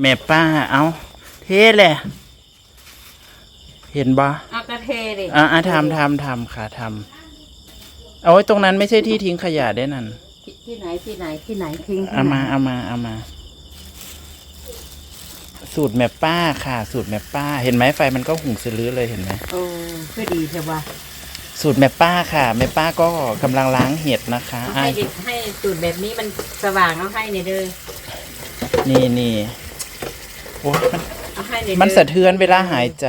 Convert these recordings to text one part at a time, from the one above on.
แม่ป้าเอาเท่แหละ เห็นบ่เอากระเทดิอะอะทำทำทำค่ะทำเอาไว้ตรงนั้นไม่ใช่ที่ทิ้งขยะได้นั่น ที่ที่ไหนที่ไหนที่ไหนทิ้งที่เอาไหนมาเอามาเอามา สูตรแม่ป้าค่ะ สูตรแม่ป้า เห็นไหมไฟมันก็หุงซื้อเลยเห็นไหมโอ้คือดีใช่ปะสูตรแม่ป้าค่ะแม่ป้าก็กำลังล้างเห็ดนะคะเอาอะให้ดิให้จุดแบบนี้มันสว่างเอาให้เนี่ยเด้อนี่นี่ โอ้ยมันเอาให้เนี่ยมันเด้อสะเทือนเวลาหายใจ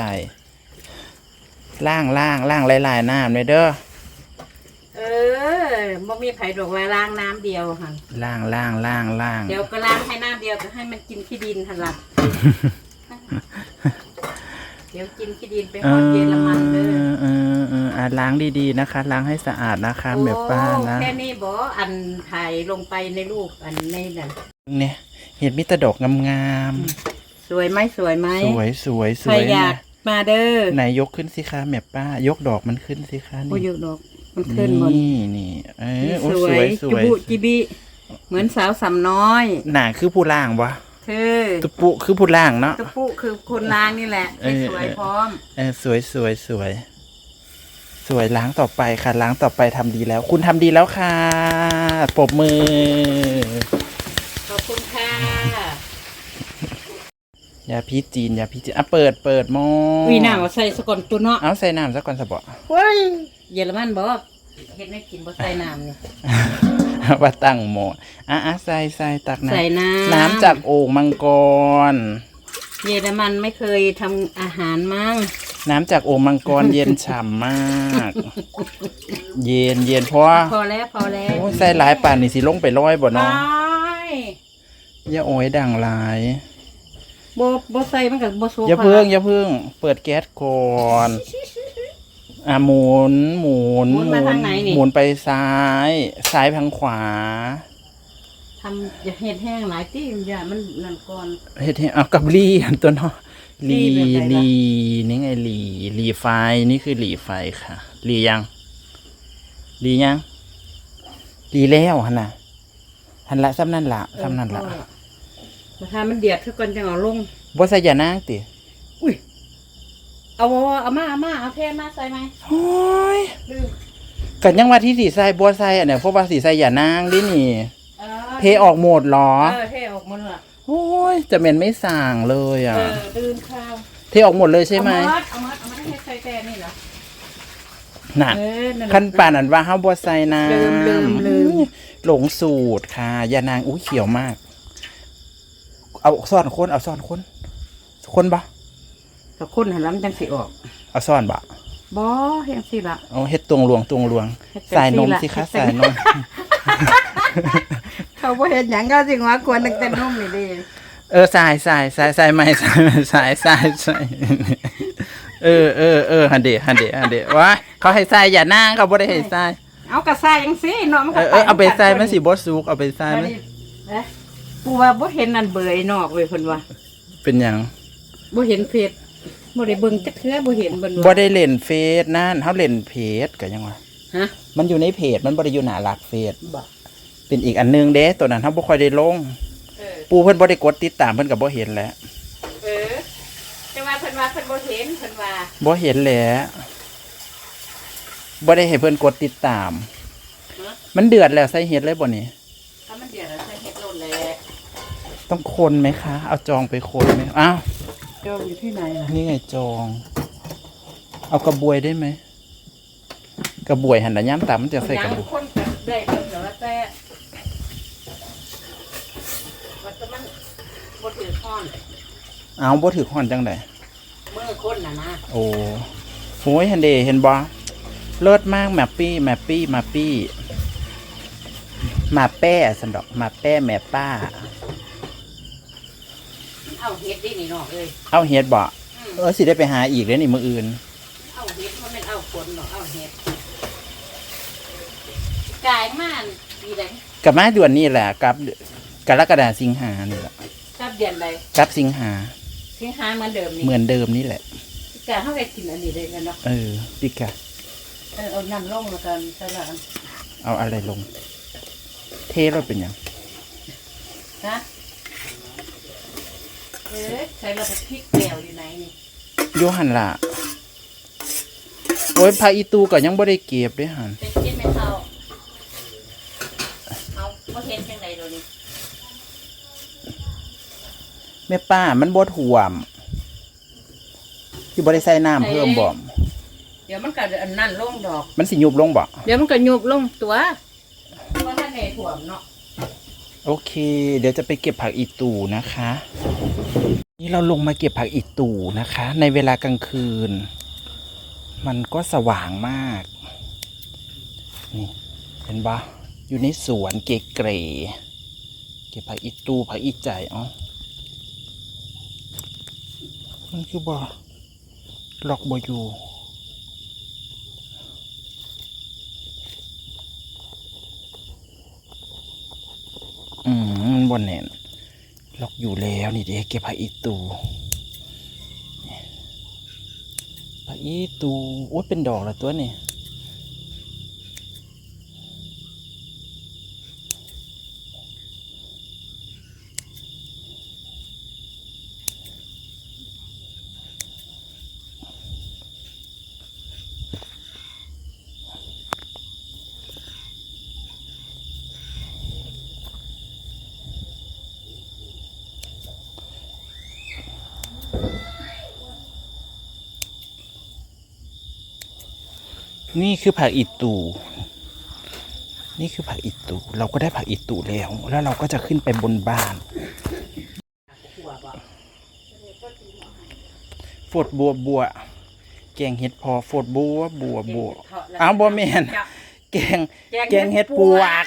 ล่างล่างล่างหลายๆน้ำเลยเด้อ เออบ่มีไผ่ดอกว่าล้างน้ำเดียวค่ะ ล่างล่างล่างล่าง เดี๋ยวก็ล้างให้น้ำเดียวก็ให้มันกินขี้ดินหันหลังเดี๋ยวกินขี้ดินไปเอฮอดอเยอรมันเด้อเออเอออะล้างดีๆนะคะ ล้างให้สะอาดนะคะ แม่ป้านะ โอ้แค่นี้บ่อันถ่ายลงไปในรูปอันในนั่นเนี่ยเห็ดมิตรดอกงาม สวยไหมสวยไหมๆสวยสวยสใครวยอยากมาเด้อไหนยกขึ้นสิคะแม่ป้า ยกดอกมันขึ้นสิคะโอ้นี่ยดอกมันขึ้นหมดนี่นี่เออโอ้สสววยยสจุวยบุจิบิเหมือนสาวสำน้อยหนาคือผู้ล่างวะคือตุปุคือผู้ล่างเนาะจุปุคือคนล้างนี่แหละเออ สวยพร้อม เออสวยสวยสวย สวยล้างต่อไปค่ะล้างต่อไปทำดีแล้ว คุณทำดีแล้วค่ะปรบมือ ขอบคุณค่ะ ยาพิษจีนยาพิษจีนอะเปิดเปิดหม้อวีน่าว่าใส่สกอนตัวเนาะเอาใส่น้ำซะก่อนสะบะเฮ้ยเยอรมันบอกเฮ็ดไม่กินบ่ใส่น้ำนี่ว่าตั้งหม้ออะอะใส่ใส่ตักน้ำใส่น้ำ น้ำจากโอ่งมังกร เยอรมันไม่เคยทำอาหารมั้งน้ำจากโอ่งมังกรเย็นฉ่ำมาก เย็นเย็นเพราะว่าพอแล้วพอแล้วโอ้ยใส่หลายป่านนี่สิลงไปร้อยบ่ไมเนาะ่อย่าโอ้ยดังหลาย บ่บ่ใส่มันก็บ่สุกอย่าเพิ่งอย่าเพิ่ง เปิดแก๊สก่อนอะหมุนหมุนหมุนมาทางไหนนี่ หมุนไปซ้าย ซ้ายทางขวาทำอย่าเฮ็ดแห้งหลายตี้อย่ามันนั่นก่อน เฮ็ดให้เอากับลีอันตัวเนาะลีลีแบบไหนล่ะ ลีนี่ไงลีลีไฟนี่คือลีไฟค่ะลียังลียังลีแล้วหันน่ะหันละซ้ำนั่นละซ้ำนั่นละ มาทามันเดือดคือก่อนจังเอาลงบ่ใส่ยานางติอุ้ยเอาเอามาเอามาเอาเทมาใส่ไหมโอ้ยลืมกันยังว่าที่สีใส่บัวใส่อันเนี่ยเพราะว่าสีใส่ยานางดินี่เออเทออกหมดเหรอเออเทออกหมดละโอ้ยจะเหม็นไม่สั่งเลยเออะอลืมข้าวเทออกหมดเลยใช่ไหมเอามาเอามาเอามาให้ใส่แต่นี่เหรอน่ะเออนั่นแหละขั้นป่านนั้นว่าเฮาบัวใส่น้ำลืมลืมลืมหลงสูตรค่ะยานางอุ้ยเขียวมาก เอาซ่อนคนเอาซ่อนคนคนปะกับคนหันล้ำจังสิออก เอาซ่อนบะบ่เฮ็ดสิละเอาเฮ็ดตวงลวงตวงลวงเฮ็ดจังสายนมสิสิคะล่ะเฮ็ดจังสายนมเขาบ่เฮ็ดหยังก็สิว่าควรตั้งแต่นมนี่เด้เออสายสายสายสายไม่สายสายสายสายเออเออเออฮันเดฮันเดฮันเดว้ายเขาให้ใส่อย่านั่งเขาบ่ได้ให้ใส่เอากระซ่าจังสิเนาะมันเอก็อเออเอาไปใส่มันสิบ่สุกเอาไปใส่อันมันนี้เอ๊ะ กูว่าบ่เห็นนั่นเบยนอกเว้ยเพิ่นว่าเป็นหยังบ่เห็นเพจบ่ได้เบิ่งจักเทื่อบ่เห็นเบิ่นบ่ว่าได้เล่นเฟซนั่นเฮาเล่นเพจก็ยังว่าฮะมันอยู่ในเพจมันบ่ได้อยู่หน้าหลักเฟซบ่เป็นอีกอันหนึงเด้ตัวนั้นเฮาบ่ค่อยได้ลง เออปูเพิ่นบ่ได้กดติดตามเพิ่นก็บ่เห็นแหล้วเออแต่ว่าเพิ่นว่าเพิ่นบ่เห็นเพิ่นว่าบ่เห็นแหล้วบ่ได้ให้เพิ่นกดติดตามฮะมันเดือดแล้วใส่เฮ็ดเลยบ่นี่ถ้ามันเดือดแล้วใส่เฮ็ดโลดแหละ ต้องคนไหมคะ เอาจองไปคนไหมอ้าวโจมอยู่ที่ไหนล่ะนี่ไงจอง เอากระบวยได้ไหมกระบวยหันละย่ำตามมันจะใส่กระบวยคนก็ได้เพิ่นแล้วแต่ว่าแต่มันบ่ถือค้อนเอาบ่ถือขอนจังไดมือคนน่ะนะโอ้โหยเห็นเดเห็นบ่เลิศมากแมปปี้แมปปี้มาปี้มาแป้สันดอกมาแป้แม่ป้า เอาเฮ็ดดินี่เนาะเอ้ยเอาเฮ็ดบ่อืมเออสิได้ไปหาอีกเด้อนี่มืออื่น เอาเฮ็ดมันเป็นเอาฝนเนาะเอาเฮ็ดกายมันดีได้กับมาด่วนนี่แหละกับกรกฎาสิงหานี่แหละกับเดือนใดกับสิงหาสิงหาเหมือนเดิมนี่เหมือนเดิมนี่แหละ กายเฮาได้กินอันนี้ได้แล้วเนาะเออปิกะเออเอาน้ำลงแล้วกันใส่ละเอาอะไรลง เทรถเป็นหยังฮะ เอ๊ะใช้เราไปพริกแก้วอยู่ไหนนี่โยหันละโอ้ยพาอีตูก็ยังบ่ได้เก็บเด้วยหันไปกินไหมเขาเอาก็เห็นจังไดโดนี่แม่ป้ามันบ่ท่วมที่บ่ได้ใส่น้ำเพิ่มบ่เดี๋ยวมันก็อันนั่นลงดอก มันสิยุบลงบ่เดี๋ยวมันก็ยุบลงตัวว่าท่านในถ่วมเนาะ โอเค เดี๋ยวจะไปเก็บผักอีตูนะคะ นี่เราลงมาเก็บผักอีตูนะคะ ในเวลากลางคืน มันก็สว่างมาก นี่เห็นปะอยู่ในสวนเกเกรเก็บผักอีตูผักอีใจอ๋อมันคือบ่ล็อกบ่อยู่อื มันบนเน่ยล็อกอยู่แล้วนี่เด็กเก็บไปอีตูนี่ผักอีตูโอ้ยเป็นดอกละตัวนี่ นี่คือผักอีตู นี่คือผักอีตู เราก็ได้ผักอีตูแล้ว แล้วเราก็จะขึ้นไปบนบ้านฝดบัวบัว แกงเห็ดพอฝดบัวบัวบัวอ้าวบ่แมนแกงแกงเห็ดปวก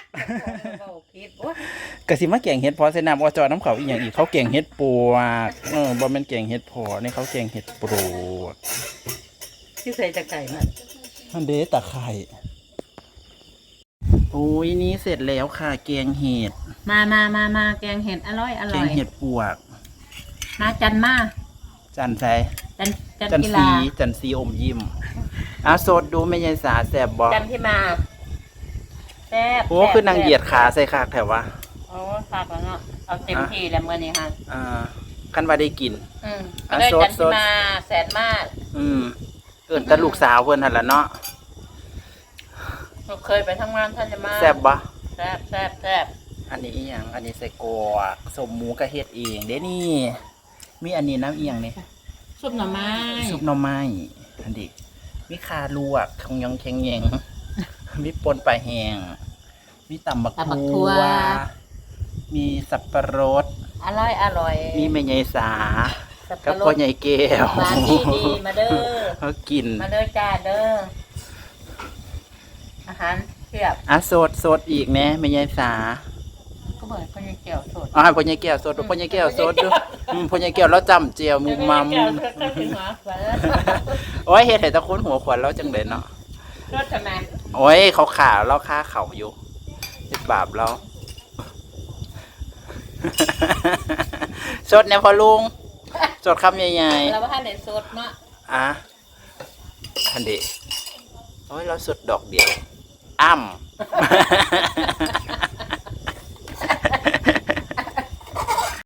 กะสิมาแกงเห็ดพอใส่น้ำอจอน้ำเขาอีกอย่างอีกเขาแกงเห็ดปวกเออบ่แม่นแกงเห็ดพอนี่เขาแกงเห็ดปลวกที่ใส่ตะไก่มัน มันเดตะไคร่โอ้ยนี่เสร็จแล้วค่ะ แกงเห็ด มามามามาแกงเห็ดอร่อยอแกร่องยเห็ดปวก มาจันมาจันไซจันจันจันกีสีฬาจันสีอมยิ้มอะโสดดูไม่ยายสาแสบบอกจันที่มาแซ่บโอ้แซ่บคือนางเหยียดขาใส่คากแถววะโอ้ฝากแล้วเนาะเอาเต็มที่แล้วเมื่อนี้ค่ะอ่าคันว่าได้กิน อืมอะเลยสดจันสที่ด มาแสนมาก อืม เกิดแต่ลูกสาวเพิ่นหั่นล่ะเนาะเราเคยไปทำงานท่านจะมาแซ่บบ่ แซ่บแซ่บแซ่บอันนี้อีหยังอันนี้ใส่กรอกสมหมูกระเฮ็ดเองเด้นี่ มีอันนี้น้ำเอียงนี่ซุปหน่อไม้ซุปหน่อไม้อันนี้มีคาลวกของยองแข็งแยงมีปนปลาแห้งมีตำบักตำบักทัทั่วว มีสับปะรด อร่อยอร่อย มีแม่ใหญ่สา สับกับปะรพ่อดใหญ่แก้วหวานดีดีมาเด้อ เขากินมาเด้อจ้าเด้อ อาหารเพียบอะโสดโสดอีกแน่แม่ใหญ่สาก็เบิดคนยังเกี่ยวสดอ๋อพ่อใหญ่แก้วโสดพ่อใหญ่แก้วโสดดูอืมพ่อใหญ่แก้วเราจำเจียวมุมมัมเกี่ยวสดก็ถึงหัวฝันโอ้ยเฮ็ดให้ตะคนหัวขวัญเราจังเลยเนาะรถทำไมโอ้ยเขาขาเราค่าเขาอยู่เฮ็ดบาปเรา สดเนี่ยพอลุง สดคำใหญ่เราว่าในสดเนาะๆอะอันเดโอ้ยเราสดดอกเดียวอ้ำ